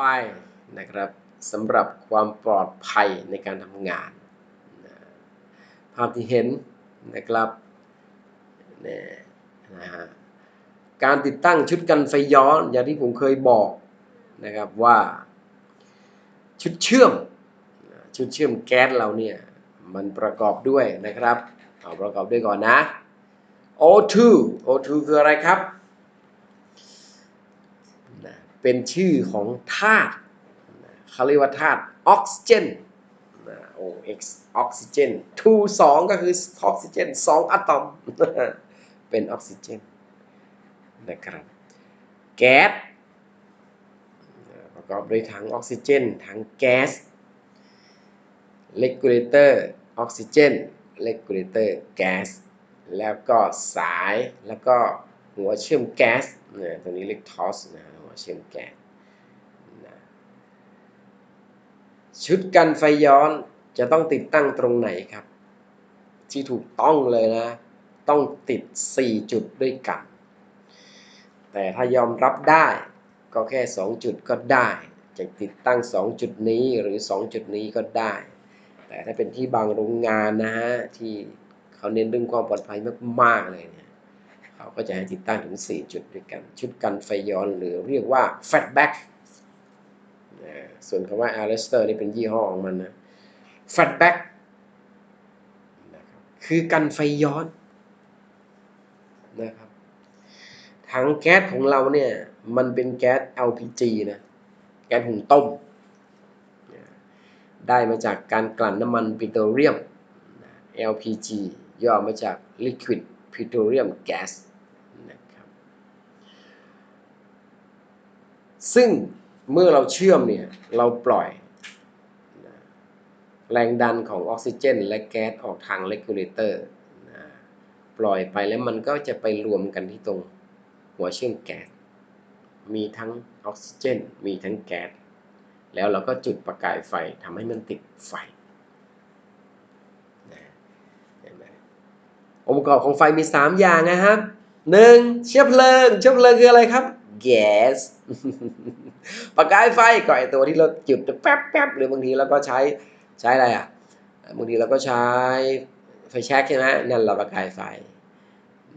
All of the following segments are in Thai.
ไปนะครับสำหรับความปลอดภัยในการทำงานนะภาพที่เห็นนะครับเนี่ยนะฮะการติดตั้งชุดกันไฟย้อนอย่างที่ผมเคยบอกนะครับว่า ชุดเชื่อม ชุดเชื่อมแก๊สเราเนี่ย มันประกอบด้วยนะครับ เอาประกอบด้วยก่อนนะ O2 O2 คืออะไรครับ เป็นชื่อของธาตุเขาเรียกว่าธาตุออกซิเจนนะ OX ออกซิเจน2 2ก็คือออกซิเจน2องอะตอม เป็นออกซิเจนนะครับ แก๊สประกอบด้วยถังออกซิเจนถังแก๊สเลกูเลเตอร์ออกซิเจนเลกูเลเตอร์แก๊สแล้วก็สายแล้วก็หัวเชื่อมแก๊สเนี่ยตัวนี้เรียกทอสนะหัว เช่นแกนะชุดกันไฟย้อนจะต้องติดตั้งตรงไหนครับ ที่ถูกต้องเลยนะ ต้องติด 4 จุดด้วยกัน แต่ถ้ายอมรับได้ก็แค่ 2 จุดก็ได้ จะติดตั้ง 2 จุดนี้หรือ 2 จุดนี้ก็ได้ แต่ถ้าเป็นที่บางโรงงานนะฮะที่เขาเน้นเรื่องความปลอดภัยมากๆเลยเนี่ย เขาก็จะให้ติดตั้งถึง 4 จุดด้วยกัน ชุดกันไฟย้อนหรือเรียกว่า fatback นะส่วนคำว่า Arrester นี่เป็นยี่ห้อของมันนะ fatback คือกันไฟย้อนนะครับถังแก๊สของเราเนี่ยมันเป็นแก๊ส LPG นะ แก๊สหุงต้ม ได้มาจากการกลั่นน้ำมันปิโตรเลียม LPG ย่อมาจาก Liquid Petroleum Gas นะครับ ซึ่งเมื่อเราเชื่อมเนี่ยเราปล่อย แรงดันของออกซิเจน และแก๊สออกทางเลกูเลเตอร์ปล่อยไปแล้วมันก็จะไปรวมกันที่ตรงหัวเชื่อมแก๊สมีทั้งออกซิเจน มีทั้งแก๊สแล้วเราก็จุดประกายไฟทำให้มันติดไฟนะเห็นไหมองค์ประกอบของไฟมี 3 อย่างนะครับ 1. เชื้อเพลิง เชื้อเพลิงคืออะไรครับ แก๊สประกายไฟก็ไอตัวที่เราจุดแป๊บแป๊บๆหรือบางทีเราก็ใช้ใช้อะไรอะบางทีเราก็ใช้ไฟแช็กใช่ไหมนั่นเราประกายไฟ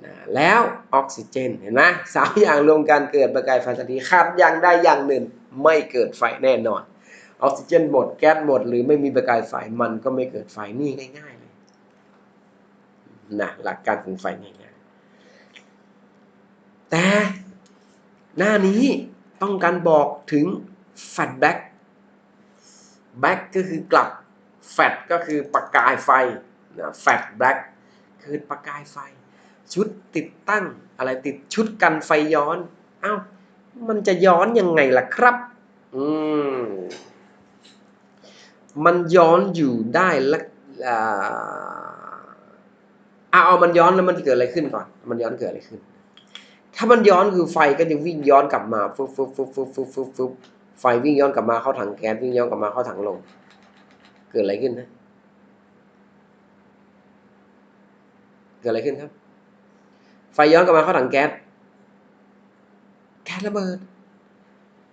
นะแล้วออกซิเจนเห็นไหมสามอย่างรวมกันเกิดประกายไฟทันทีขาดอย่างใดอย่างหนึ่งไม่เกิดไฟแน่นอนออกซิเจนหมดแก๊สหมด หรือไม่มีประกายไฟมันก็ไม่เกิดไฟนี่ง่ายๆเลยนะหลักการของไฟง่ายๆแต่ หน้านี้ต้องการบอกถึง fat back back ก็คือกลับ fat ก็คือประกายไฟนะ fat back คือประกายไฟ ชุดติดตั้งอะไรติดชุดกันไฟย้อนเอ้ามันจะย้อนยังไงล่ะครับ อืม มันย้อนอยู่ได้ละอ่าเอาเอามันย้อนแล้วมันเกิดอะไรขึ้นก่อน มันย้อนเกิดอะไรขึ้น ถ้ามันย้อนคือไฟก็จะวิ่งย้อนกลับมาฟึบฟึบฟึบฟึบฟึบฟึบฟึบไฟวิ่งย้อนกลับมาเข้าถังแก๊สวิ่งย้อนกลับมาเข้าถังลมเกิดอะไรขึ้นนะเกิดอะไรขึ้นครับ ไฟย้อนกลับมาเข้าถังแก๊สแก๊สระเบิด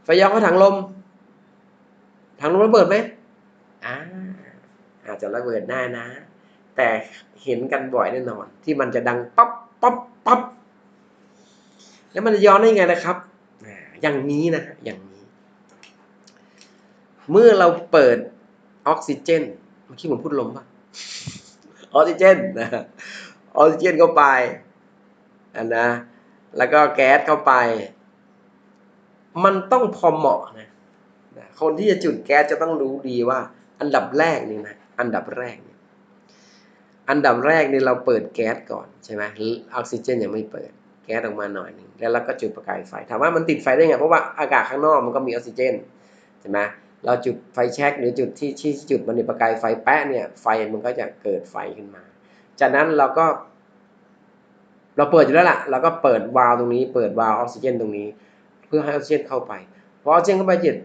ไฟย้อนเข้าถังลมถังลมระเบิดไหมอ่าอาจจะระเบิดได้นะ แต่เห็นกันบ่อยแน่นอน ที่มันจะดังป๊อปป๊อปป๊อป แล้วมันจะย้อนได้ไงนะครับ อย่างนี้นะอย่างนี้ เมื่อเราเปิดออกซิเจนเมื่อกี้ผมพูดลมป่ะออกซิเจนนะออกซิเจนเข้าไปอันนะ แล้วก็แก๊สเข้าไป มันต้องพอเหมาะนะคนที่จะจุดแก๊สจะต้องรู้ดีว่า อันดับแรกนี่นะอันดับแรกเนี่ยอันดับแรกนี่เราเปิดแก๊สก่อนใช่ไหมออกซิเจนยังไม่เปิด ก๊สออกมาหน่อยหนึงแล้วเราก็จุดประกายไฟถามว่ามันติดไฟได้ไงเพราะว่าอากาศข้างนอกมันก็มีออกซิเจนใช่ไหมเราจุดไฟแช็กหรือจุดที่ที่จุดมันในประกายไฟแปะเนี่ยไฟมันก็จะเกิดไฟขึ้นมา จากนั้นเราก็ เราเปิดอยู่แล้วล่ะเราก็เปิดวาล์วตรงนี้ เปิดวาล์วออกซิเจนตรงนี้ เพื่อให้ออกซิเจนเข้าไปพอออกซิเจนเข้าไปเสร็จ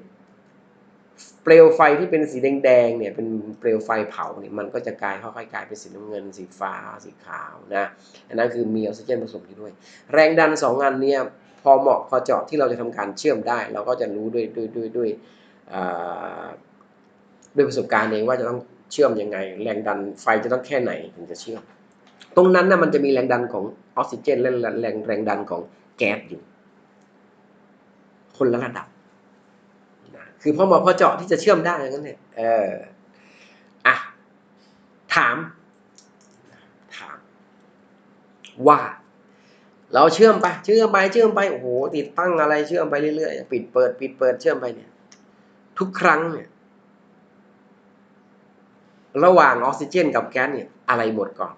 เปลวไฟที่เป็นสีแดงๆเนี่ยเป็นเปลวไฟเผาเนี่ยมันก็จะกลายค่อยๆกลายเป็นสีน้ำเงิน สีฟ้า สีขาวนะอันนั้นคือมีออกซิเจนผสมอยู่ด้วย แรงดันสองอันเนี่ยพอเหมาะพอเจาะที่เราจะทำการเชื่อมได้ เราก็จะรู้ด้วยด้วยด้วยด้วยด้วยประสบการณ์เองว่าจะต้องเชื่อมยังไง แรงดันไฟจะต้องแค่ไหนถึงจะเชื่อม ตรงนั้นนะมันจะมีแรงดันของออกซิเจนและแรงแรงดันของแก๊สอยู่ คนละระดับ คือพอหมาะพอเจาะที่จะเชื่อมได้อย่างนั้นเนี่ยเอออะถาม ถาม ว่า เราเชื่อมไป เชื่อมไปเชื่อมไปโอ้โหติดตั้งอะไรเชื่อมไปเรื่อยๆปิดเปิด ปิดเปิดเชื่อมไปเนี่ย ทุกครั้งเนี่ย ระหว่างออกซิเจนกับแก๊สเนี่ย อะไรหมดก่อน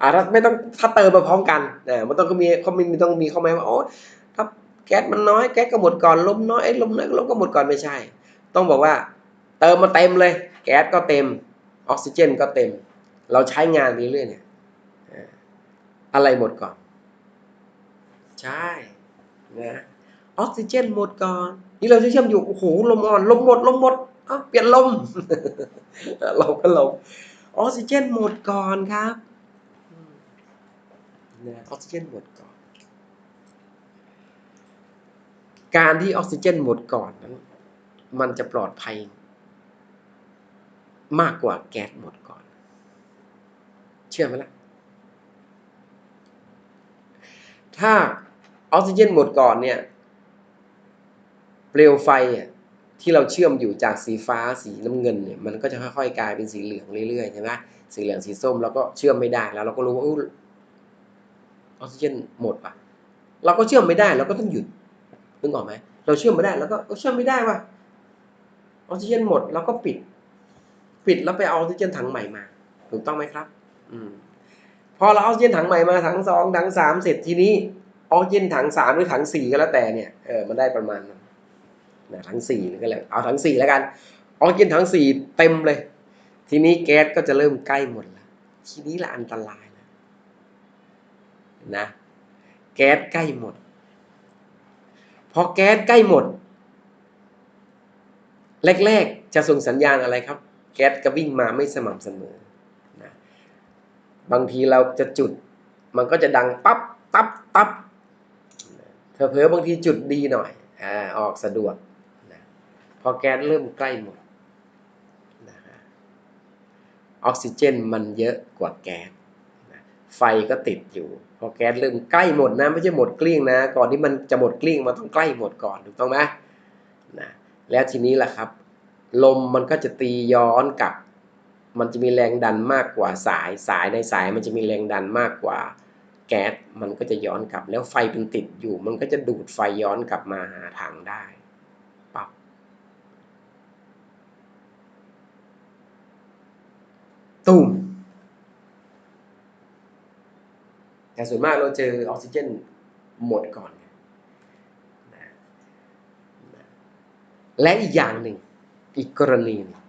อ่าถ้าไม่ต้องถ้าเติมมาพร้อมกันเนี่ยมันต้องก็มีเขามีต้องมีเข้ามาว่าอ้ถ้า แก๊สมันน้อยแก๊สก็หมดก่อนลมน้อยไอ้ลมน้อยลมก็หมดก่อนไม่ใช่ ต้องบอกว่าเติมมาเต็มเลย แก๊สก็เต็มออกซิเจนก็เต็ม เราใช้งานเรื่อยๆเนี่ยอะไรหมดก่อน ใช่นะออกซิเจนหมดก่อน นี่เราจะเชื่อมอยู่โอ้โหลมอ่อนลมหมดลมหมดเอ้าเปลี่ยนลม เราก็ลมออกซิเจนหมดก่อนครับออกซิเจนหมดก่อน การที่ออกซิเจนหมดก่อนนั้น มันจะปลอดภัย มากกว่าแก๊สหมดก่อน เชื่อไหมล่ะ ถ้าออกซิเจนหมดก่อนเนี่ย เปลวไฟที่เราเชื่อมอยู่จากสีฟ้าสีน้ำเงินเนี่ยมันก็จะค่อยๆกลายเป็นสีเหลืองเรื่อยๆใช่ไหมสีเหลืองสีส้มเราก็เชื่อมไม่ได้แล้วเราก็รู้ว่าอออกซิเจนหมดว่ะ เราก็เชื่อมไม่ได้เราก็ต้องหยุด นึกออกไหมเราเชื่อมไม่ได้แล้วก็เชื่อมไม่ได้ว่ะออกซิเจนหมดเราก็ปิด ปิดแล้วไปเอาออกซิเจนถังใหม่มา ถูกต้องไหมครับ อืมพอเราเอาออกซิเจนถังใหม่มาถังสองถังสามเสร็จทีนี้ออกซิเจนถังสามหรือถังสี่ก็แล้วแต่เนี่ยเออมันได้ประมาณนั้นนะถังสี่ก็แล้วเอาถังสี่แล้วกันออกซิเจนถังสี่เต็มเลย ทีนี้แก๊สก็จะเริ่มใกล้หมดแล้วทีนี้ละอันตรายแล้วนะ แก๊สใกล้หมด พอแก๊สใกล้หมด แรกๆ จะส่งสัญญาณอะไรครับ แก๊สก็วิ่งมาไม่สม่ำเสมอนะบางทีเราจะจุด มันก็จะดังปั๊บตับตับเผลอๆบางทีจุดดีหน่อยอ่าออกสะดวกนะพอแก๊สเริ่มใกล้หมดนะออกซิเจนมันเยอะกว่าแก๊ส ไฟก็ติดอยู่ พอแก๊สเริ่มใกล้หมดนะไม่ใช่หมดเกลี้ยงนะ ก่อนที่มันจะหมดเกลี้ยงมันต้องใกล้หมดก่อนถูกต้องไหมนะแล้วทีนี้ล่ะครับ ลมมันก็จะตีย้อนกลับ มันจะมีแรงดันมากกว่าสายสายในสายมันจะมีแรงดันมากกว่า แก๊สมันก็จะย้อนกลับ แล้วไฟเป็นติดอยู่ มันก็จะดูดไฟย้อนกลับมาหาถังได้ปับตูม แต่ส่วนมากเราเจอออกซิเจนหมดก่อนนะและอีกอย่างหนึ่งอีกกรณีนึง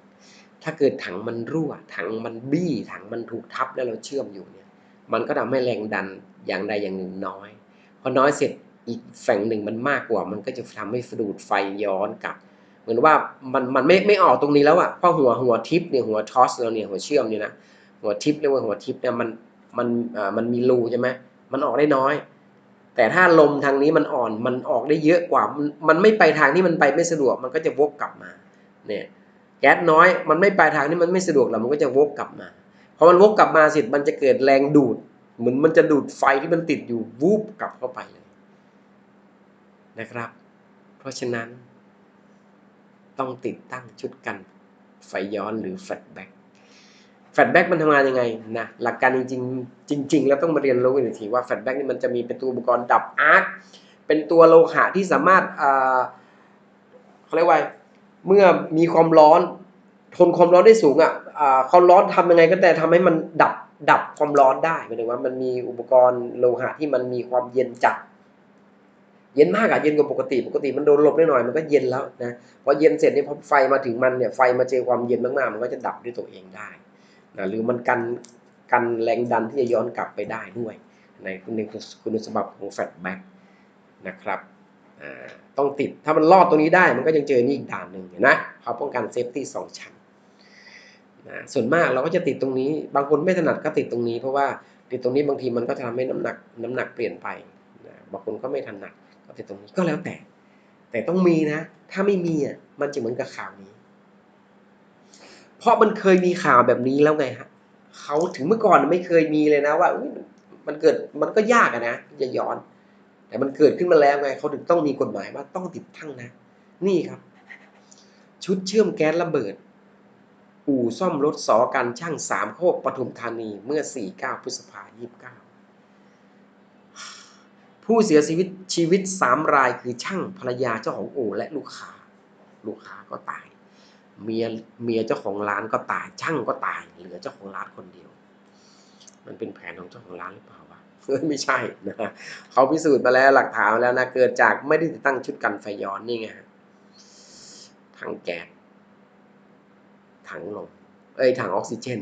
ถ้าเกิดถังมันรั่ว ถังมันบี้ ถังมันถูกทับแล้วเราเชื่อมอยู่เนี่ย มันก็ทำให้แรงดันอย่างใดอย่างหนึ่งน้อย พอน้อยเสร็จอีกฝั่งหนึ่งมันมากกว่า มันก็จะทำให้ดูดไฟย้อนกลับ เหมือนว่ามันมันไม่ไม่ออกตรงนี้แล้วอะเพราะหัวหัวทิปเนี่ยหัวทอสเราเนี่ยหัวเชื่อมเนี่ยนะหัวทิปเรียกว่าหัวทิปเนี่ยมัน มันมันมีรูใช่ไหมมันออกได้น้อย แต่ถ้าลมทางนี้มันอ่อนมันออกได้เยอะกว่า มันไม่ไปทางที่มันไปไม่สะดวก มันก็จะวกกลับมาเนี่ยแก๊สน้อยมันไม่ไปทางที่มันไม่สะดวกแล้วมันก็จะวกกลับมาพอมันวกกลับมาเสร็จมันจะเกิดแรงดูด เหมือนมันจะดูดไฟที่มันติดอยู่วูบกลับเข้าไปเลยนะครับ เพราะฉะนั้น ต้องติดตั้งชุดกันไฟย้อนหรือแฟลชแบ็ก แฟลชแบ็กมันทำงานยังไงนะหลักการจริงๆจริง ๆ แล้วต้องมาเรียนรู้กันอีกทีว่าแฟลชแบ็กนี่มันจะมีเป็นตัวอุปกรณ์ดับอาร์คเป็นตัวโลหะที่สามารถเขาเรียกว่าเมื่อมีความร้อน ทนความร้อนได้สูงอะอ่าความร้อนทำยังไงก็แต่ทำให้มันดับดับความร้อนได้หมายถึงว่ามันมีอุปกรณ์โลหะที่มันมีความเย็นจัดเย็นมากอะเย็นกว่าปกติปกติมันโดนลมได้หน่อยมันก็เย็นแล้วนะพอเย็นเสร็จเนี่ยพอไฟมาถึงมันเนี่ยไฟมาเจอความเย็นมากๆมันก็จะดับด้วยตัวเองได้ นะหรือมันกันกันแรงดันที่จะย้อนกลับไปได้ด้วย ในในคุณสมบัติของแฟลชแบ็กนะครับต้องติดถ้ามันรอดตรงนี้ได้มันก็ยังเจอนี่อีกด่านหนึ่งนไหมเขาป้องกันเซฟตี้สองชั้นนะส่วนมากเราก็จะติดตรงนี้ บางคนไม่ถนัดก็ติดตรงนี้ เพราะว่าติดตรงนี้บางทีมันก็จะทำให้น้ำหนักน้ำหนักเปลี่ยนไปนะบางคนก็ไม่ถนัดก็เป็นตรงนี้ก็แล้วแต่ แต่ต้องมีนะ ถ้าไม่มีอะมันจะเหมือนกับข่าวนี้ ราะมันเคยมีข่าวแบบนี้แล้วไงฮะเขาถึงเมื่อก่อนไม่เคยมีเลยนะว่ามันเกิดมันก็ยากอะนะจะย้อน แต่มันเกิดขึ้นมาแล้วไงเขาถึงต้องมีกฎหมายว่าต้องติดตั้งนะ นี่ครับ ชุดเชื่อมแก๊สระเบิด อู่ซ่อมรถสอกันช่างสามโคกปทุมธานีเมื่อ 49 พฤษภาคม29ผู้เสียชีวิตชีวิต3รายคือช่างภรรยาเจ้าของอู่และลูกค้า ลูกค้าก็ตาย เมียเมียเจ้าของร้านก็ตายช่างก็ตาย เหลือเจ้าของร้านคนเดียว มันเป็นแผนของเจ้าของร้านหรือเปล่าวะไม่ใช่นะเขาพิสูจน์มาแล้วหลักฐานแล้วนะเกิดจากไม่ได้ติดตั้งชุดกันไฟย้อนนี่ไงถังแก๊สถังลมเอ้ยถังออกซิเจน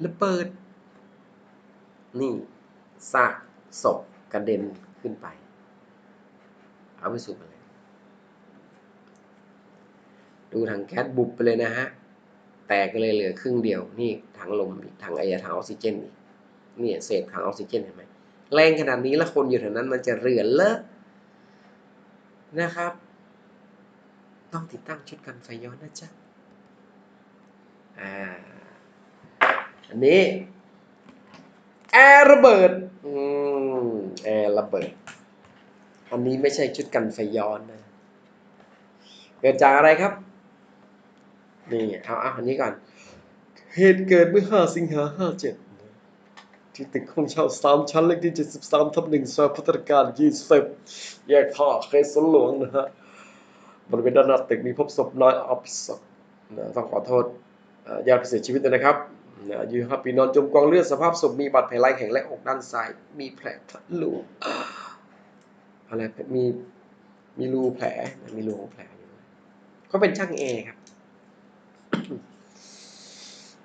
แล้วเปิด นี่ซากศพกระเด็นขึ้นไป เอาพิสูจน์มาเลย ดูถังแก๊สบุบไปเลยนะฮะ แตกกันเลยเหลือครึ่งเดียว นี่ถังลมถังไอถังออกซิเจนอีกนี่เศษถังออกซิเจนเห็นไหมแรงขนาดนี้แล้วคนอยู่แถวนั้นมันจะเรือนเลอะนะครับ ต้องติดตั้งชุดกันไฟย้อนนะจ๊ะอ่าอันนี้แอร์ระเบิดอืมแอร์ระเบิด อันนี้ไม่ใช่ชุดกันไฟย้อนนะ เกิดจากอะไรครับ นี่เอาเอาอันนี้ก่อน เหตุเกิดเมื่อ 5 สิงหา 57 ที่ตึกห้องเช่า 3 ชั้นเลขที่ 73 ทับ1ซอยพัฒนาการ 20 แยกท่าเขตสหลวงนะฮะบริเวณด้านหน้าตึกมีพบศพนายอภิศักดิ์นะต้องขอโทษญาติผู้เสียชีวิตด้วยนะครับนะอายุ5ปีนอนจมกองเลือดสภาพศพมีบาดแผลไหลแข็งและอกด้านซ้าย มีแผลทะลุอะไรมีมีรูแผลนะมีรูของแผลอยู่เขาเป็นช่างแอครับ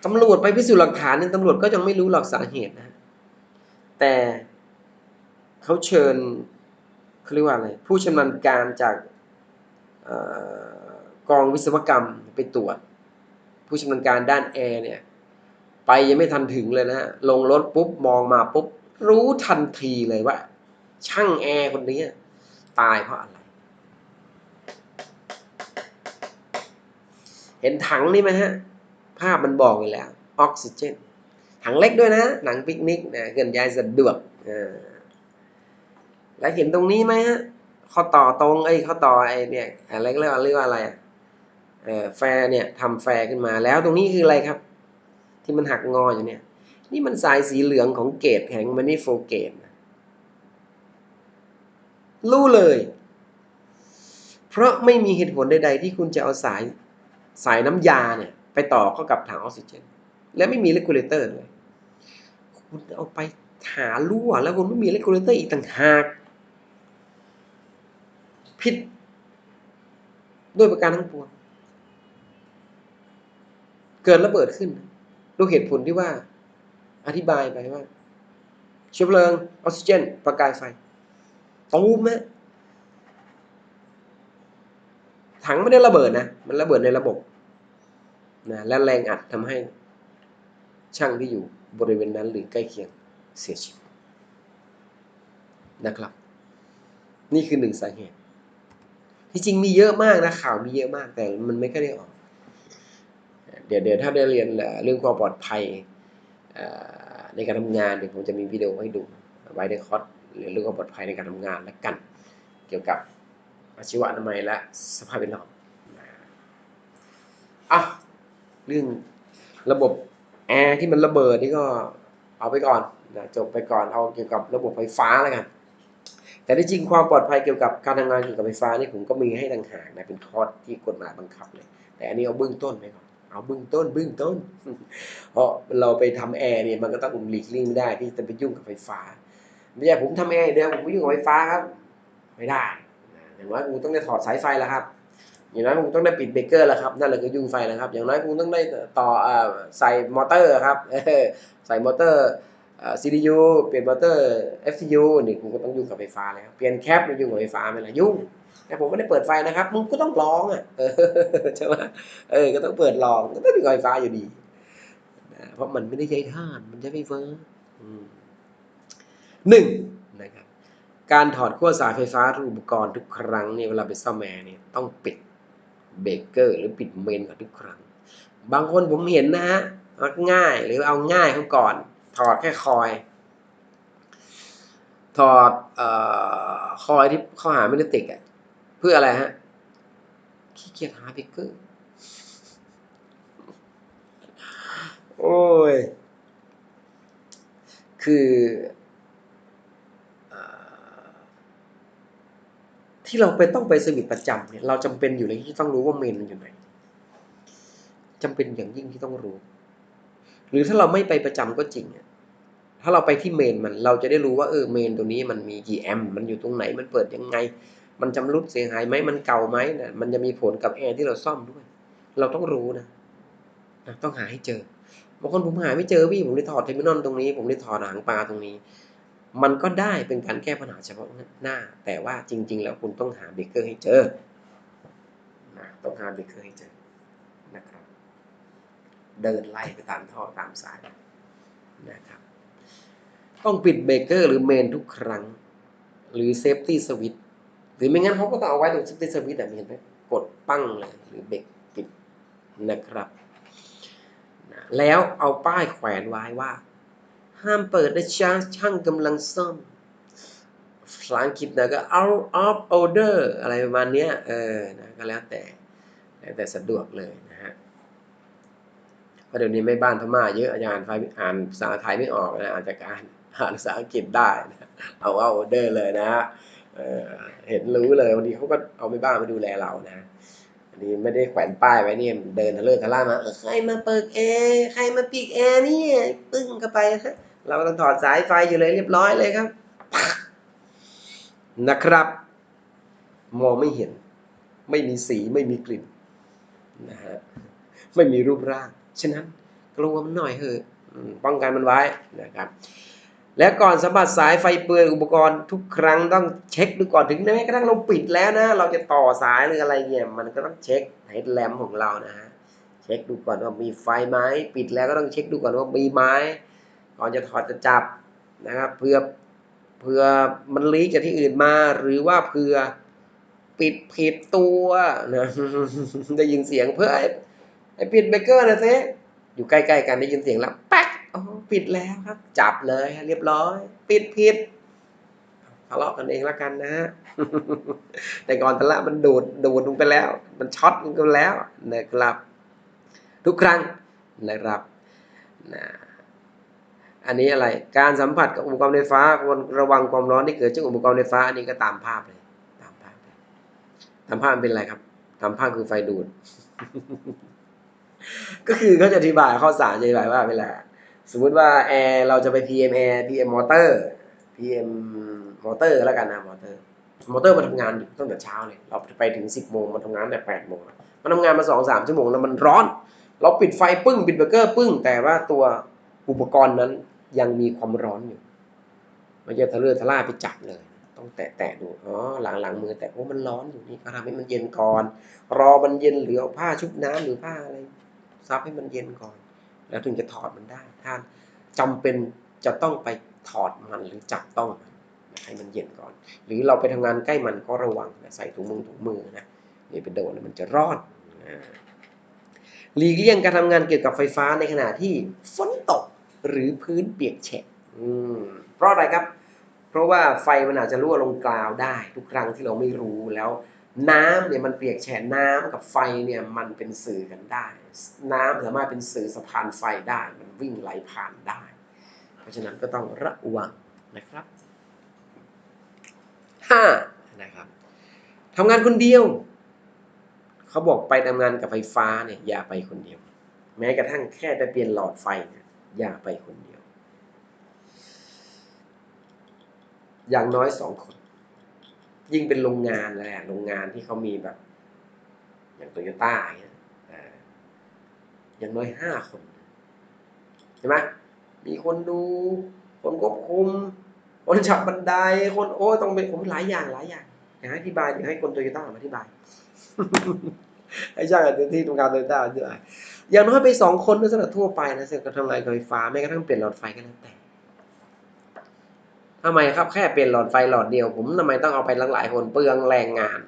ตำรวจไปพิสูจน์หลักฐานเนี่ยตำรวจก็ยังไม่รู้หลักสาเหตุนะ แต่เขาเชิญเขาเรียกว่าอะไร ผู้ชำนาญการจากออกองวิศวกรรมไปตรวจ ผู้ชำนาญการด้านแอร์เนี่ย ไปยังไม่ทันถึงเลยนะ ลงรถปุ๊บ มองมาปุ๊บ รู้ทันทีเลยว่า ช่างแอร์คนนี้ตายเพราะอะไร เห็นถังนี่ไหมฮะาพมันบอกอยู่แล้วออกซิเจนถังเล็กด้วยนะ หนังปิกนิกนะเคลื่อนย้ายสะดวกอ่าแล้วเห็นตรงนี้ไหมฮะข้อต่อตรงไอ้ข้อต่อไอ้เนี่ยอะไรเรียกว่าเรียกว่าอะไรอะเออแฟร์เนี่ยทำแฟร์ขึ้นมาแล้วตรงนี้คืออะไรครับ ที่มันหักงออยู่เนี่ย นี่มันสายสีเหลืองของเกตแห่งมันนี่โฟเกตรู้เลย เพราะไม่มีเหตุผลใดๆที่คุณจะเอาสายสายน้ำยาเนี่ย ไปต่อเข้ากับถังออกซิเจน และไม่มีเลกูเลเตอร์ด้วยคุณเอาไปหารั่วแล้วคุณไม่มีเลกูเลเตอร์อีกต่างหากผิดด้วยประการทั้งปวง เกิดระเบิดขึ้นด้วยเหตุผลที่ว่า อธิบายไปว่าเชื้อเพลิงออกซิเจน ประกายไฟตูมนะถังไม่ได้ระเบิดนะ มันระเบิดในระบบ นะและแรงอัดทำให้ช่างที่อยู่บริเวณนั้นหรือใกล้เคียงเสียชีวิตนะครับ นี่คือหนึ่งสาเหตุที่จริงมีเยอะมากนะข่าวมีเยอะมากแต่มันไม่ค่อยได้ออก เดี๋ยวเดี๋ยวถ้าได้เรียนเรื่องความปลอดภัยในการทำงานเดี๋ยวผมจะมีวิดีโอให้ดูไว้ในคอร์สเรียนเรื่องความปลอดภัยในการทำงานและกัน เกี่ยวกับอาชีวะอนามัยและสภาพแวดล้อมอะ เรื่องระบบแอร์ที่มันระเบิดนี่ก็เอาไปก่อนนะจบไปก่อนเอาเกี่ยวกับระบบไฟฟ้าแล้วกัน แต่ที่จริงความปลอดภัยเกี่ยวกับการทำงานเกี่ยวกับไฟฟ้านี่ผมก็มีให้ต่างหากนะเป็นคอร์สที่กฎหมายบังคับเลย แต่อันนี้เอาเบื้องต้นไปก่อนเอาเบื้องต้นเบื้องต้น เพราะเราไปทำแอร์เนี่ยมันก็ต้องหลีกเลี่ยงไม่ได้ที่จะไปยุ่งกับไฟฟ้าไม่ใช่ผมทำแอร์เดียวผมไม่ยุ่งกับไฟฟ้าครับ ไม่ได้อย่างน้อยกูต้องได้ถอดสายไฟแล้วครับ อย่างน้อยกูต้องได้ปิดเบรกเกอร์แล้วครับนั่นแหละคือยุ่งไฟแล้วครับ อย่างน้อยกูต้องได้ต่อใส่มอเตอร์ครับใส่มอเตอร์ CDU เปลี่ยนมอเตอร์ FCU นี่กูก็ต้องยุ่งกับไฟฟ้าแล้วเปลี่ยนแคปมายุ่งกับไฟฟ้าไหมล่ะยุ่งแต่ผมไม่ได้เปิดไฟนะครับมึงก็ต้องลองอะใช่ไหมเออก็ต้องเปิดลองก็ต้องมีไฟฟ้าอยู่ดีเพราะมันไม่ได้ใช้ท่านมันใช้ไฟฟ้าหนึ่งนะครับการถอดขั้วสายไฟฟ้าทุกอุปกรณ์ทุกครั้งเนี่ยเวลาไปซ่อมแอร์เนี่ยต้องปิด เบเกอร์ หรือปิดเมนก่อนทุกครั้ง บางคนผมเห็นนะฮะมักง่ายหรือเอาง่ายเขาก่อน ถอดแค่คอย ถอดออคอยที่เข้าหาไม่ได้ติดอะเพื่ออะไรฮะขี้เกียจหาเบเกอร์โอ้ย คือ ที่เราไปต้องไปสวิตประจำเนี่ยเราจำเป็นอยู่เลยที่ต้องรู้ว่าเมนมันอยู่ไหนจำเป็นอย่างยิ่งที่ต้องรู้ หรือถ้าเราไม่ไปประจำก็จริงถ้าเราไปที่เมนมันเราจะได้รู้ว่าเออเมนตัวนี้มันมีกี่แอมมันอยู่ตรงไหนมันเปิดยังไง มันจำรุดเสียหายไหมมันเก่าไหมนะมันจะมีผลกับแอร์ที่เราซ่อมด้วย เราต้องรู้นะนะต้องหาให้เจอบางคนผมหาไม่เจอพี่ผมได้ถอดเทอร์มินอลตรงนี้ ผมได้ถอดหางปลาตรงนี้ มันก็ได้เป็นการแก้ปัญหาเฉพาะหน้า แต่ว่าจริง ๆ แล้วคุณต้องหาเบรกเกอร์ให้เจอนะต้องหาเบรกเกอร์ให้เจอนะครับ เดินไล่ไปตามท่อตามสายนะครับ ต้องปิดเบรกเกอร์หรือเมนทุกครั้ง หรือเซฟตี้สวิตหรือไม่งั้นเขาก็ต้องเอาไว้ตรงเซฟตี้สวิตแต่เห็นไหมกดปั้งเลยหรือเบรกปิดนะครับ แล้วเอาป้ายแขวนไว้ว่า ห้ามเปิดนะจ๊ะช่างกำลังซ่อมภาษาอังกฤษนะก็ out of order อะไรประมาณเนี้ยเออนะก็แล้วแต่แล้วแต่สะดวกเลยนะฮะเพราะเดี๋ยวนี้ไม่บ้านพม่าเยอะอาจารย์ไฟอ่านภาษาไทยไม่ออกนะอาจจะการอ่านภาษาอังกฤษได้นะเอา out order เลยนะฮะเเห็นรู้เลยวันนี้เขาก็เอาไม่บ้านมาดูแลเรานะอันนี้ไม่ได้แขวนป้ายไว้เนี่ยเดินทะเลทะล่ามาใครมาเปิดแอร์ใครมาปิดแอร์นี่ปึ้งเข้าไปฮะ เราต้องถอดสายไฟอยู่เลยเรียบร้อยเลยครับ นะครับ มองไม่เห็น ไม่มีสีไม่มีกลิ่นนะฮะไม่มีรูปร่าง ฉะนั้นกลัวมันหน่อยเถอะป้องกันมันไว้นะครับ และก่อนสัมผัสสายไฟเปลือยอุปกรณ์ทุกครั้งต้องเช็คดูก่อนถึงแม้กระทั่งเราปิดแล้วนะ เราจะต่อสายหรืออะไรเงี้ยมันก็ต้องเช็คเฮแลมของเรานะฮะเช็คดูก่อนว่ามีไฟไหมปิดแล้วก็ต้องเช็คดูก่อนว่ามีไหม ก่อนจะถอดจะจับนะครับเพื่อเพื่อมันลีกจากที่อื่นมา หรือว่าเพื่อปิดผิดตัวนะได้ยินเสียงเพื่อไอ้ไอ้ปิดเบเกอร์นะเซอยู่ใกล้ๆกันได้ยินเสียงแล้วแป๊กอ๋อปิดแล้วครับ จับเลยเรียบร้อย ปิดผิดทะเลาะกันเองละกันนะฮะแต่ก่อนทะเลาะมันดูดดูดลงไปแล้ว มันช็อตลงไปแล้วนะครับ ทุกครั้งนะครับนะ อันนี้อะไร การสัมผัสกับอุปกรณ์ไฟฟ้าควรระวังความร้อนที่เกิดจากอุปกรณ์ไฟฟ้า อันนี้ก็ตามภาพเลย ตามภาพเลยตามภาพเป็นอะไรครับ ตามภาพคือไฟดูด ก็คือเขาจะอธิบายข้อสารจะอธิบายว่าเวลา สมมุติว่าแอร์เราจะไป PM แอร์ PM มอเตอร์ PM มอเตอร์แล้วกันนะมอเตอร์ มอเตอร์มันทำงานอยู่ตั้งแต่เช้าเลย เราไปถึง 10โมงมันทำงานแต่8โมงมันทำงานมา2 3ชั่วโมงแล้วมันร้อน เราปิดไฟปึ้งปิดเบรกเกอร์ปึ้งแต่ว่าตัวอุปกรณ์นั้น ยังมีความร้อนอยู่ม่ใช่ทะเลาะทะล่าไปจับเลย ต้องแตะแตะดูอ๋อหลังหลังมือแตะโอ้มันร้อนอยู่นี่ก็ทำให้มันเย็นก่อน รอมันเย็นหรือเอาผ้าชุบน้ำหรือผ้าอะไรซับให้มันเย็นก่อน แล้วถึงจะถอดมันได้ ถ้าจำเป็นจะต้องไปถอดมันหรือจับต้องมันให้มันเย็นก่อน หรือเราไปทำงานใกล้มันก็ระวังนะใส่ถุงมือถุงมือนะนี่ไปโดนมันจะรอนอ่าหลีกเลี่ยงการทำงานเกี่ยวกับไฟฟ้าในขณะที่ฝนตก หรือพื้นเปียกแฉะเพราะอะไรครับ เพราะว่าไฟมันอาจจะรั่วลงกราวได้ ทุกครั้งที่เราไม่รู้แล้ว น้ำเนี่ยมันเปียกแฉะน้ำกับไฟเนี่ยมันเป็นสื่อกันได้ น้ำสามารถเป็นสื่อสะพานไฟได้ มันวิ่งไหลผ่านได้ เพราะฉะนั้นก็ต้องระวังนะครับห้านะครับทำงานคนเดียว เขาบอกไปทำงานกับไฟฟ้าเนี่ยอย่าไปคนเดียว แม้กระทั่งแค่ไปเปลี่ยนหลอดไฟเนี่ย อย่าไปคนเดียว อย่างน้อยสองคน ยิ่งเป็นโรงงานแหละโรงงานที่เขามีแบบ อย่างโตโยต้าเนี่ยอย่างน้อยห้าคนใช่ไหมมีคนดู คนควบคุม คนฉับบันได คนโอ้ต้องเป็นผมหลายอย่างหลายอย่างอยากให้อธิบายอยากให้คนโตโยต้ามาอธิบาย ให้ช่างอาที่ทำงานโตโยต้าอธิบาย อย่างน้อยไปสองคนด้วยสำหรับทั่วไปนะสำหรับทำงานกับไฟฟ้าแม้กระทั่งเปลี่ยนหลอดไฟก็แล้วแต่ทำไมครับแค่เปลี่ยนหลอดไฟหลอดเดียว ผมทำไมต้องเอาไปหลายคนเปลืองแรงงาน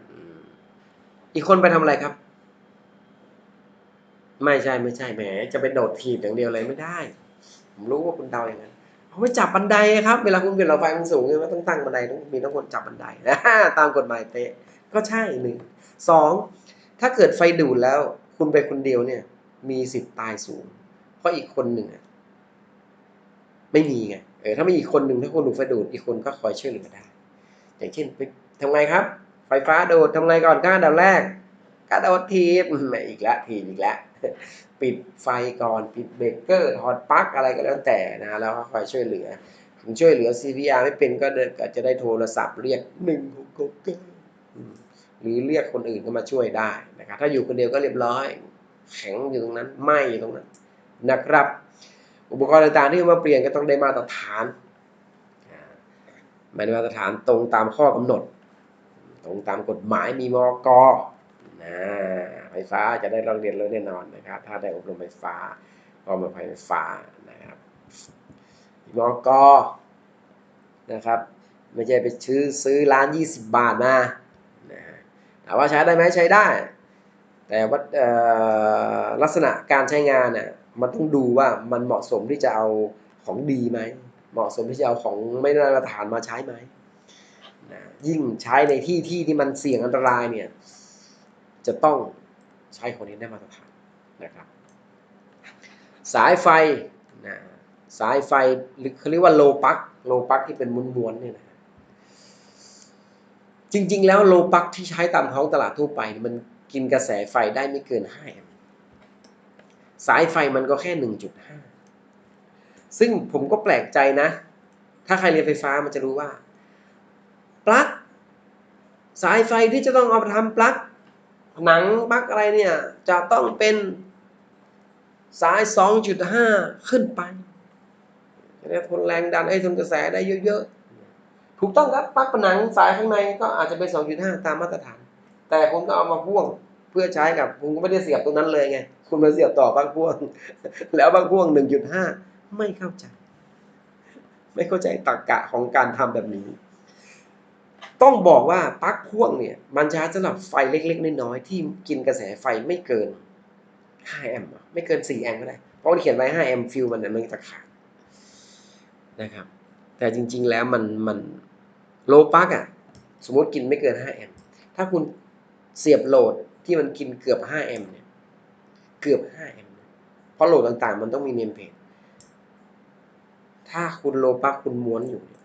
อีกคนไปทำอะไรครับ ไม่ใช่ไม่ใช่แหม จะไปโดดถีบอย่างเดียวเลยไม่ได้ ผมรู้ว่าคุณเดาอย่างนั้นเอาไปจับบันไดครับ เวลาคุณเปลี่ยนหลอดไฟมันสูงใช่ไหมต้องตั้งบันไดต้องมีต้องคนจับบันไดตามกฎหมายเป๊ะก็ใช่หนึ่งสองถ้าเกิดไฟดูดแล้ว คุณไปคนเดียวเนี่ย มีสิทธิ์ตายสูง เพราะอีกคนหนึ่งอะไม่มีไงเออถ้ามีอีกคนหนึ่งถ้าคนดูดไฟดูดอีกคนก็คอยช่วยเหลือได้ อย่างเช่นไปทำไงครับ ไฟฟ้าดูดทำไงก่อนก้าดับแรกกระโดดทีบแหมอีกแล้วทีอีกแล้วปิดไฟก่อนปิดเบรกเกอร์ถอดปลั๊กอะไรก็แล้วแต่นะแล้วก็คอยช่วยเหลือถึงช่วยเหลือ CPR ไม่เป็นก็จะได้โทรศัพท์เรียกหนึ่งหกหกเก้าหรือเรียกคนอื่นก็มาช่วยได้นะครับถ้าอยู่คนเดียวก็เรียบร้อย แข็งอยู่ตรงนั้นไหมอยู่ตรงนั้นนะครับ อุปกรณ์ต่างๆที่มาเปลี่ยนก็ต้องได้มาตรฐานอ่าไม่ได้มาตรฐานตรงตามข้อกำหนด ตรงตามกฎหมายมีมอกนะไฟฟ้าจะได้เราเรียนรู้แน่นอนนะครับ ถ้าได้อบรมไฟฟ้าก็มาไฟฟ้านะครับมีมกนะครับ ไม่ใช่ไปซื้อซื้อร้าน 20 บาทมานะฮะถามว่าใช้ได้ไหมใช้ได้ แต่ว่าลักษณะการใช้งานน่ะมันต้องดูว่ามันเหมาะสมที่จะเอาของดีไหม เหมาะสมที่จะเอาของไม่ได้มาตรฐานมาใช้ไหมนะยิ่งใช้ในที่ที่ที่มันเสี่ยงอันตรายเนี่ยจะต้องใช้คนที่ได้มาตรฐานนะครับสายไฟนะสายไฟหรือเขาเรียกว่าโลปักโลปักที่เป็นม้วนๆเนี่ยนะจริงๆ แล้วโลปักที่ใช้ตามท้องตลาดทั่วไปมัน กินกระแสไฟได้ไม่เกิน5แอมป์สายไฟมันก็แค่ 1.5 ซึ่งผมก็แปลกใจนะ ถ้าใครเรียนไฟฟ้ามันจะรู้ว่า ปลั๊กสายไฟที่จะต้องเอาไปทำปลั๊กหนังปลั๊กอะไรเนี่ย จะต้องเป็นสาย 2.5 ขึ้นไปจะได้ทนแรงดันไอ้ทนกระแสได้เยอะๆ ถูกต้องครับปลั๊กผนังสายข้างในก็อาจจะเป็น 2.5 ตามมาตรฐาน แต่คุณก็เอามาพ่วงเพื่อใช้กับคุณก็ไม่ได้เสียบตรงนั้นเลยไงคุณมาเสียบต่อบางพ่วง แล้วบางพ่วง1.5ไม่เข้าใจ ไม่เข้าใจตรรกะของการทำแบบนี้ ต้องบอกว่าปลั๊กพ่วงเนี่ย มันใช้สำหรับไฟเล็กๆน้อยๆที่กินกระแสไฟไม่เกิน5แอมป์ไม่เกิน4แอมป์ก็ได้เพราะมันเขียนไว้5แอมป์ฟิลมันเนี่ยมันจะขาดนะครับ แต่จริง ๆแล้วมันมันโลปักอะ สมมติกินไม่เกิน5แอมป์ถ้าคุณ เสียบโหลดที่มันกินเกือบ5แอมป์เนี่ย เกือบ5แอมป์เพราะโหลดต่างๆ มันต้องมีเนมเพจถ้าคุณโลปลั๊กคุณม้วนอยู่เนี่ย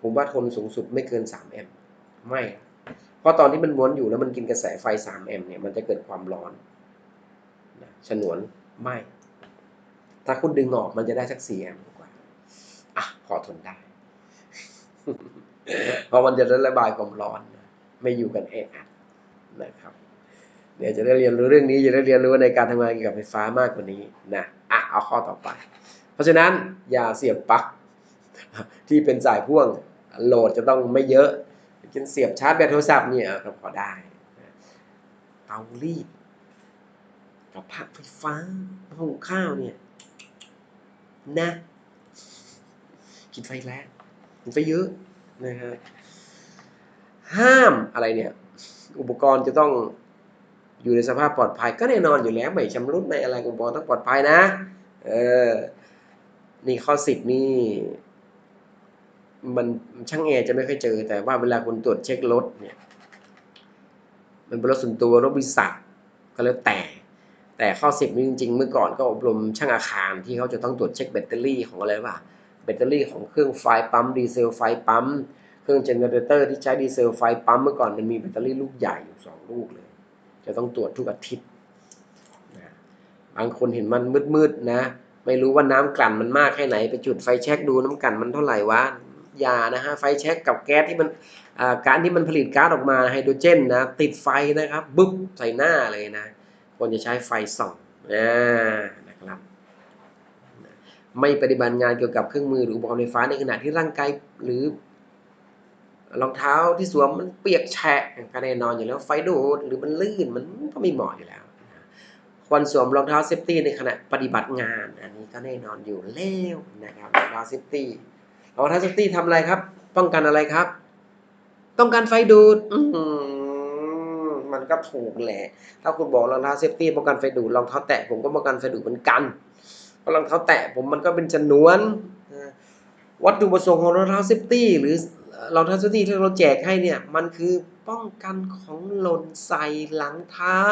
ผมว่าทนสูงสุดไม่เกิน3แอมป์ไม่ เพราะตอนที่มันม้วนอยู่แล้วมันกินกระแสไฟ3แอมป์เนี่ย มันจะเกิดความร้อนฉนวนไม่ ถ้าคุณดึงออกมันจะได้สัก4แอมป์กว่า อะ พอทนได้ เพราะมันจะได้ระบายความร้อน ไม่อยู่กันแออัดนะครับเดี๋ยวจะได้เรียนรู้เรื่องนี้จะได้เรียนรู้ในการทำงานเกี่ยวกับไฟฟ้ามากกว่านี้นะอะเอาข้อต่อไป เพราะฉะนั้นอย่าเสียบปลั๊กที่เป็นสายพ่วงโหลดจะต้องไม่เยอะเช่นเสียบชาร์จแบตโทรศัพท์เนี่ยก็พอได้เตารีดกับพักไฟฟ้าหุงข้าวเนี่ยนะกินไฟแรงกินไฟเยอะนะฮะ ห้ามอะไรเนี่ย อุปกรณ์จะต้องอยู่ในสภาพปลอดภัย ก็แน่นอนอยู่แล้วไม่ชำรุดไม่อะไรอุปกรณ์ต้องปลอดภัยนะเออนี่ข้อสิบนี่มันช่างแอร์จะไม่ค่อยเจอ แต่ว่าเวลาคุณตรวจเช็ครถเนี่ย มันเป็นรถส่วนตัวรถบริษัทก็แล้วแต่ แต่ข้อสิบนี่จริงๆเมื่อก่อนก็อบรมช่างอาคารที่เขาจะต้องตรวจเช็คแบตเตอรี่ของอะไรว่าแบตเตอรี่ของเครื่องไฟปั๊มดีเซลไฟปั๊ม รื่องเจเนเรเตอร์ที่ใช้ดีเซลไฟปั๊มเมื่อก่อนมันมีแบตเตอรี่ลูกใหญ่อยู่สองลูกเลย จะต้องตรวจทุกอาทิตย์นะบางคนเห็นมันมืดๆนะ ไม่รู้ว่าน้ำกลั่นมันมากแค่ไหนไปจุดไฟแช็กดูน้ำกลั่นมันเท่าไหร่วะยานะฮะไฟแช็กกับแก๊สที่มันอ่าการที่มันผลิตก๊าซออกมาไฮโดรเจนนะติดไฟนะครับบึ๊บใส่หน้าเลยนะควรจะใช้ไฟส่องนะครับไม่ปฏิบัติงานเกี่ยวกับเครื่องมือหรืออุปกรณ์ไฟฟ้าในขณะที่ร่างกายหรือ รองเท้าที่สวมมันเปียกแฉะก็แน่นอนอยู่แล้วไฟดูดหรือมันลื่นมันก็ไม่เหมาะอยู่แล้วควรสวมรองเท้าเซฟตี้ในขณะปฏิบัติงาน อันนี้ก็แน่นอนอยู่แล้วนะครับรองเท้าเซฟตี้รองเท้าเซฟตี้ทำอะไรครับ ป้องกันอะไรครับ ต้องการไฟดูดอืมันก็ถูกแหละ ถ้าคุณบอกรองเท้าเซฟตี้ป้องกันไฟดูดรองเท้าแตะผมก็ป้องกันไฟดูดเหมือนกันเพราะรองเท้าแตะผมมันก็เป็นจนวนวัตถุประสงค์ของรองเท้าเซฟตี้หรือ เท้าเซฟตี้ที่เราแจกให้เนี่ย มันคือป้องกันของหล่นใส่หลังเท้า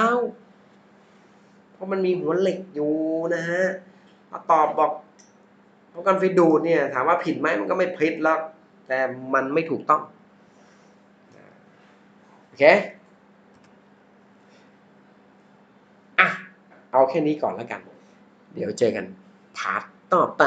เพราะมันมีหัวเหล็กอยู่นะฮะตอบบอกป้องกันไฟดูดเนี่ย ถามว่าผิดไหมมันก็ไม่ผิดหรอกแต่มันไม่ถูกต้องโอเคอะเอาแค่นี้ก่อนแล้วกัน เดี๋ยวเจอกันพาร์ทต่อไป